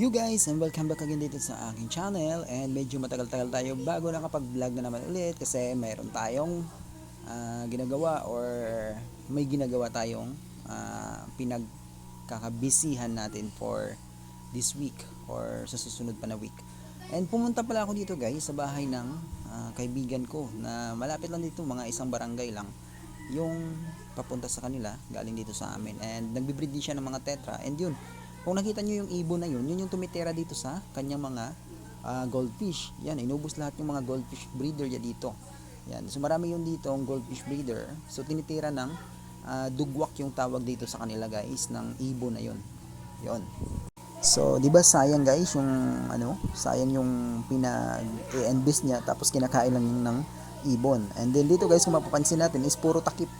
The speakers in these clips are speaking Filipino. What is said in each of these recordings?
You guys, and welcome back again dito sa aking channel. And medyo matagal-tagal tayo bago nakapag-vlog na naman ulit kasi mayroon tayong ah, ginagawa or may ginagawa tayong uh, pinagkakabisihan natin for this week or sa susunod pa na week. And pumunta pala ako dito guys sa bahay ng ah, kaibigan ko na malapit lang dito mga isang barangay lang. Yung papunta sa kanila galing dito sa amin. And nagbibreed din siya ng mga tetra. And yun kung nakita nyo yung ibon na yun yun yung tumitira dito sa kanyang mga ah, goldfish. Yan inubos lahat yung mga goldfish breeder niya dito. Yan so marami yun dito ang goldfish breeder. So tinitira ng ah, dugwak yung tawag dito sa kanila guys ng ibon na yun. Yon So, 'di ba sayang guys yung ano, sayang yung pinag-invest niya tapos kinakain lang yung ng ibon. And then dito guys, kung mapapansin natin is puro takip.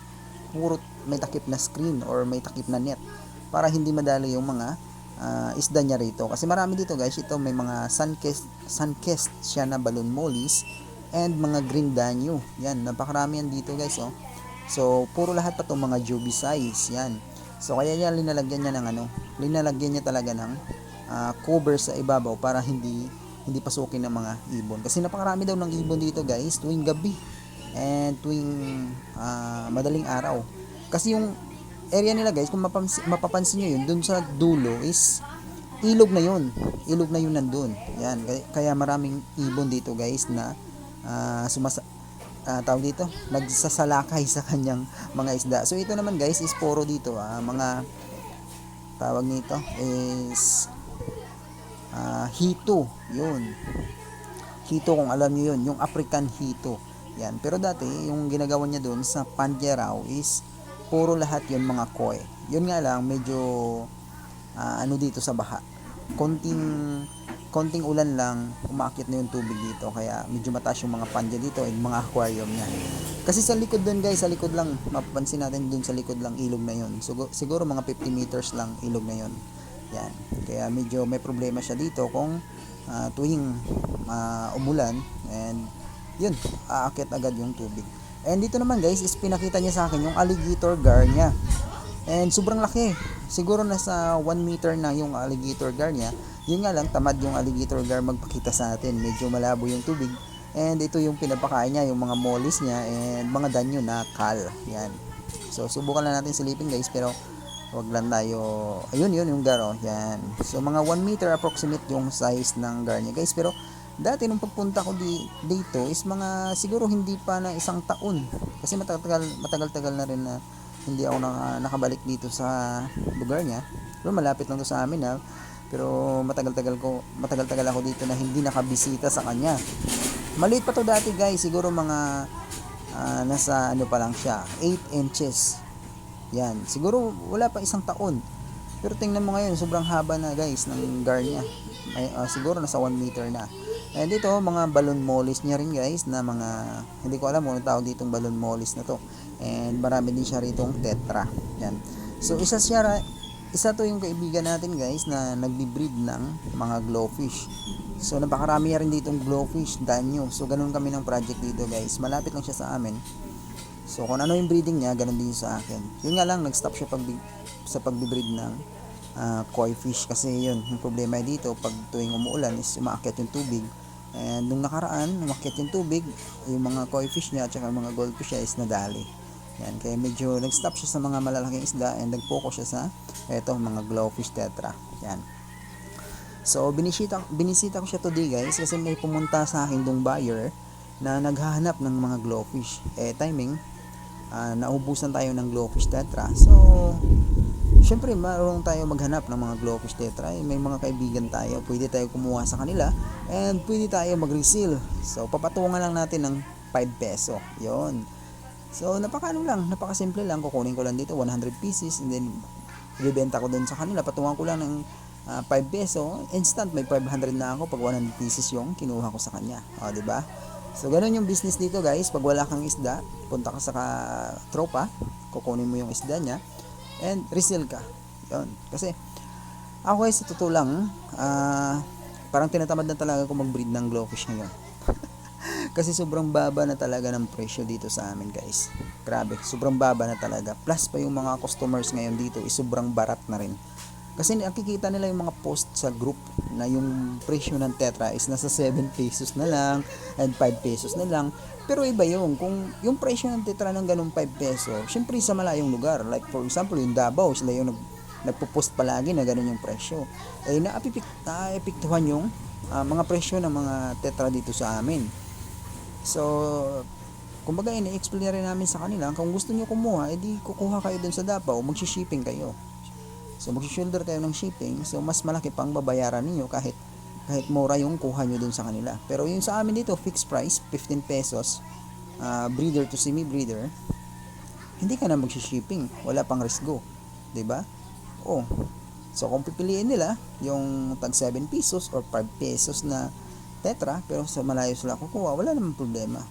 Puro may takip na screen or may takip na net para hindi madali yung mga ah, isda niya rito. Kasi marami dito guys, ito may mga sun-kissed, sun-kissed siya na balloon mollies and mga green danyo. Yan, napakarami yan dito guys oh. So, puro lahat pa itong mga juby size. Yan. So, kaya niya linalagyan niya ng ano, linalagyan niya talaga ng ah, cover sa ibabaw para hindi hindi pasukin ng mga ibon. Kasi napakarami daw ng ibon dito guys tuwing gabi and tuwing ah, madaling araw. Kasi yung area nila guys, kung mapapansin, mapapansin nyo yun, dun sa dulo is ilog na yun. Ilog na yun nandun. Yan. Kaya, maraming ibon dito guys na ah, sumasa ah, tawag dito, nagsasalakay sa kanyang mga isda. So ito naman guys is puro dito ah, mga tawag nito is ah, hito. Yun. Hito kung alam niyo yun, yung African hito. Yan. Pero dati yung ginagawa niya doon sa Panjeraw is puro lahat yun mga koi. Yun nga lang medyo ah, ano dito sa baha. Konting konting ulan lang, umakit na yung tubig dito. Kaya medyo mataas yung mga panja dito and mga aquarium niya. Kasi sa likod doon guys, sa likod lang, mapapansin natin doon sa likod lang ilog na yun. Siguro, siguro mga 50 meters lang ilog na yun. Yan. Kaya medyo may problema siya dito kung ah, tuwing ah, umulan and yun, aakit agad yung tubig. And dito naman guys, is pinakita niya sa akin yung alligator gar niya. And sobrang laki. Siguro nasa 1 meter na yung alligator gar niya. Yun nga lang, tamad yung alligator gar magpakita sa atin. Medyo malabo yung tubig. And ito yung pinapakain niya, yung mga mollies niya and mga danyo na kal. Yan. So, subukan lang natin silipin guys, pero wag lang tayo, ayun yun yung gar, oh. Yan. So, mga 1 meter approximate yung size ng gar niya guys. Pero, dati nung pagpunta ko di, dito is mga siguro hindi pa na isang taon. Kasi matagal, matagal-tagal na rin na hindi ako naka, nakabalik dito sa lugar niya. Pero malapit lang to sa amin ha. Pero matagal-tagal ko, matagal-tagal ako dito na hindi nakabisita sa kanya. Maliit pa to dati guys, siguro mga ah, nasa ano pa lang siya, 8 inches. Yan, siguro wala pa isang taon. Pero tingnan mo ngayon, sobrang haba na guys ng gar niya. Ay, ah, siguro nasa 1 meter na. And dito, mga balloon mollies niya rin guys na mga, hindi ko alam kung ano tawag ditong balloon mollies na to. And marami din siya ritong tetra. Yan. So isa siya, isa to yung kaibigan natin guys na nagbi-breed ng mga glowfish. So napakarami rin ditong glowfish, danyo. So ganun kami ng project dito guys. Malapit lang siya sa amin. So kung ano yung breeding niya, ganun din sa akin. Yun nga lang, nag-stop siya pag sa pagbi-breed ng ah, koi fish kasi yun, yung problema dito pag tuwing umuulan is umaakyat yung tubig. And nung nakaraan, umakyat yung tubig, yung mga koi fish niya at saka mga goldfish niya is nadali. Yan, kaya medyo nag-stop siya sa mga malalaking isda and nag-focus siya sa eto mga glowfish tetra. Yan. So, binisita, binisita ko siya today guys kasi may pumunta sa akin dong buyer na naghahanap ng mga glowfish. Eh, timing, ah, naubusan tayo ng glowfish tetra. So, syempre, marunong tayo maghanap ng mga glowfish tetra. Eh, may mga kaibigan tayo, pwede tayo kumuha sa kanila and pwede tayo mag-reseal. So, papatungan lang natin ng 5 peso. Yon. So, napakaano lang, napakasimple lang. Kukunin ko lang dito 100 pieces and then ibebenta ko dun sa kanila. Patungan ko lang ng ah, 5 peso. Instant, may 500 na ako pag 100 pieces yung kinuha ko sa kanya. O, di ba? So, ganun yung business dito guys. Pag wala kang isda, punta ka sa ka- tropa, kukunin mo yung isda niya, and resell ka. Yun. Kasi, ako guys, sa totoo lang, ah, parang tinatamad na talaga ako mag-breed ng glowfish ngayon. Kasi sobrang baba na talaga ng presyo dito sa amin guys. Grabe, sobrang baba na talaga. Plus pa yung mga customers ngayon dito is sobrang barat na rin. Kasi nakikita nila yung mga post sa group na yung presyo ng tetra is nasa 7 pesos na lang and 5 pesos na lang. Pero iba yung kung yung presyo ng tetra ng ganung 5 peso, syempre sa malayong lugar. Like for example, yung Davao, sila yung nag, nagpo-post palagi na ganun yung presyo. Eh naapipik, naapektuhan yung ah, mga presyo ng mga tetra dito sa amin. So, kumbaga ini-explain rin namin sa kanila, kung gusto nyo kumuha, edi kukuha kayo dun sa Davao, magshi-shipping kayo. So, magshi-shoulder kayo ng shipping, so mas malaki pang babayaran ninyo kahit kahit mura yung kuha nyo dun sa kanila. Pero yung sa amin dito, fixed price, 15 pesos, ah, breeder to semi-breeder, hindi ka na magshi-shipping, wala pang risk go. ba? Oh. So kung pipiliin nila yung tag 7 pesos or 5 pesos na tetra pero sa malayo sila kukuha, wala namang problema.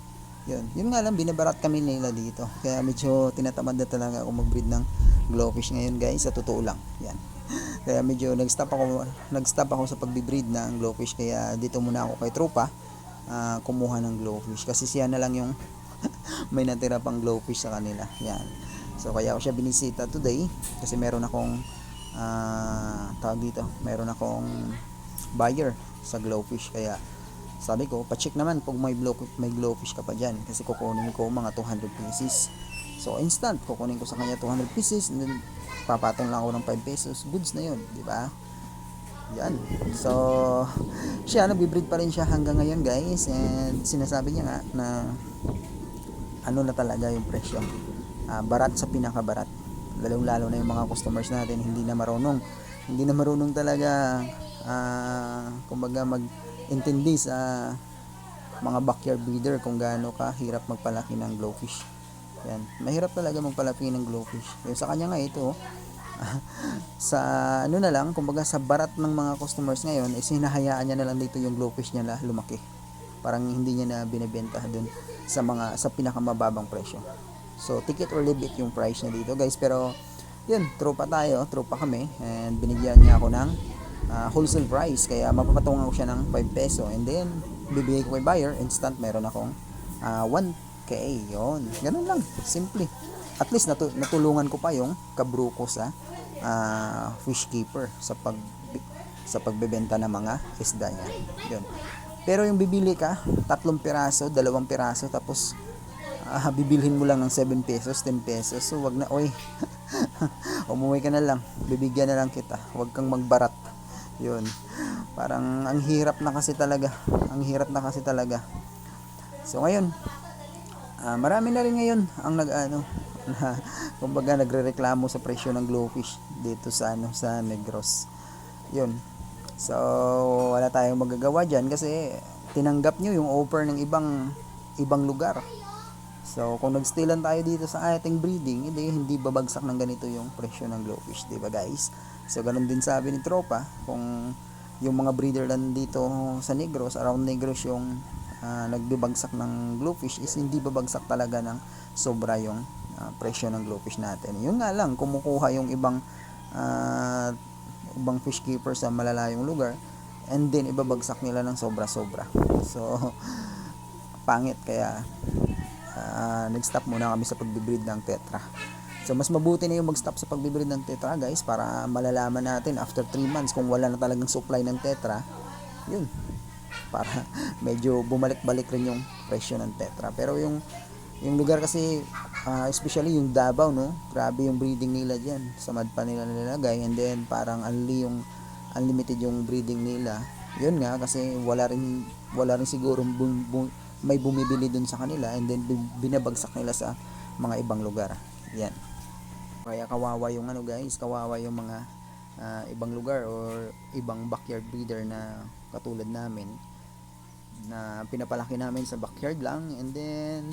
Yun. Yun nga lang binabarat kami nila dito. Kaya medyo tinatamad na talaga ako mag-breed ng glowfish ngayon, guys, sa totoo lang. Yan. Kaya medyo nag-stop ako nag-stop ako sa pagbi-breed ng glowfish kaya dito muna ako kay tropa ah, kumuha ng glowfish kasi siya na lang yung may natira pang glowfish sa kanila. Yan. So kaya ako siya binisita today kasi meron akong ah tawag dito, meron akong buyer sa glowfish kaya sabi ko, pa-check naman pag may, glow, may glowfish ka pa dyan kasi kukunin ko mga 200 pieces. So instant, kukunin ko sa kanya 200 pieces and then papatong lang ako ng 5 pesos. Goods na yun, di ba? Yan. So, siya, nagbe-breed pa rin siya hanggang ngayon guys and sinasabi niya nga na ano na talaga yung presyo. Ah, barat sa pinakabarat. Lalong lalo na yung mga customers natin hindi na marunong. Hindi na marunong talaga ah, kumbaga mag-intindi sa mga backyard breeder kung gaano ka hirap magpalaki ng glowfish. Yan. Mahirap talaga magpalaki ng glowfish. Yung sa kanya nga ito, oh. sa ano na lang, kumbaga sa barat ng mga customers ngayon, eh, is hinahayaan niya na lang dito yung glowfish niya na lumaki. Parang hindi niya na binebenta doon sa mga sa pinakamababang presyo. So, ticket or leave it yung price niya dito, guys. Pero yun, tropa tayo, tropa kami and binigyan niya ako ng uh, wholesale price kaya mapapatungan ko siya ng 5 peso and then bibigay ko kay buyer instant meron akong ah, uh, 1 Okay, yon. Ganun lang, simple. At least natu- natulungan ko pa yung kabro ko sa uh, fish keeper sa pag sa pagbebenta ng mga isda niya. Yun. Pero yung bibili ka, tatlong piraso, dalawang piraso, tapos uh, bibilhin mo lang ng 7 pesos, 10 pesos. So, wag na, oy. Umuwi ka na lang. Bibigyan na lang kita. Wag kang magbarat. Yun. Parang ang hirap na kasi talaga. Ang hirap na kasi talaga. So, ngayon, ah, marami na rin ngayon ang nag, ano, na, kumbaga, nagrereklamo sa presyo ng glowfish dito sa, ano, sa Negros. Yun. So, wala tayong magagawa dyan kasi tinanggap nyo yung offer ng ibang ibang lugar. So, kung nagstilan tayo dito sa ating breeding, hindi, hindi babagsak ng ganito yung presyo ng glowfish, di ba guys? So, ganun din sabi ni Tropa, kung yung mga breeder lang dito sa Negros, around Negros yung ah, nagbibagsak ng glowfish is hindi babagsak talaga ng sobra yung ah, presyo ng glowfish natin. Yun nga lang, kumukuha yung ibang ah, ibang fish keeper sa malalayong lugar and then ibabagsak nila ng sobra-sobra. So, pangit kaya ah, nag-stop muna kami sa pagbibreed ng tetra. So, mas mabuti na yung mag-stop sa pagbibreed ng tetra guys para malalaman natin after 3 months kung wala na talagang supply ng tetra, yun. Para medyo bumalik-balik rin yung presyo ng tetra. Pero yung yung lugar kasi ah, especially yung Davao no? Grabe yung breeding nila diyan sa madpa nila nilalagay and then parang unli yung unlimited yung breeding nila. Yun nga kasi wala rin wala rin siguro bum, bum- may bumibili dun sa kanila. And then bin- binabagsak nila sa mga ibang lugar. Yan. Kaya kawawa yung ano guys. Kawawa yung mga ah, ibang lugar or ibang backyard breeder na katulad namin na pinapalaki namin sa backyard lang. And then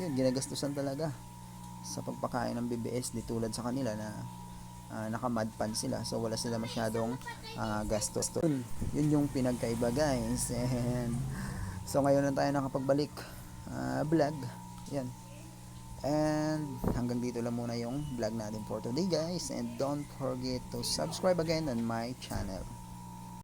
yun ginagastusan talaga sa pagpakain ng BBS di tulad sa kanila na uh, nakamadpan sila. So wala sila masyadong ah, gastos yun, yun yung pinagkaiba guys. And so ngayon na tayo nakapagbalik ah, vlog. Yan. And hanggang dito lang muna yung vlog natin for today guys. And don't forget to subscribe again on my channel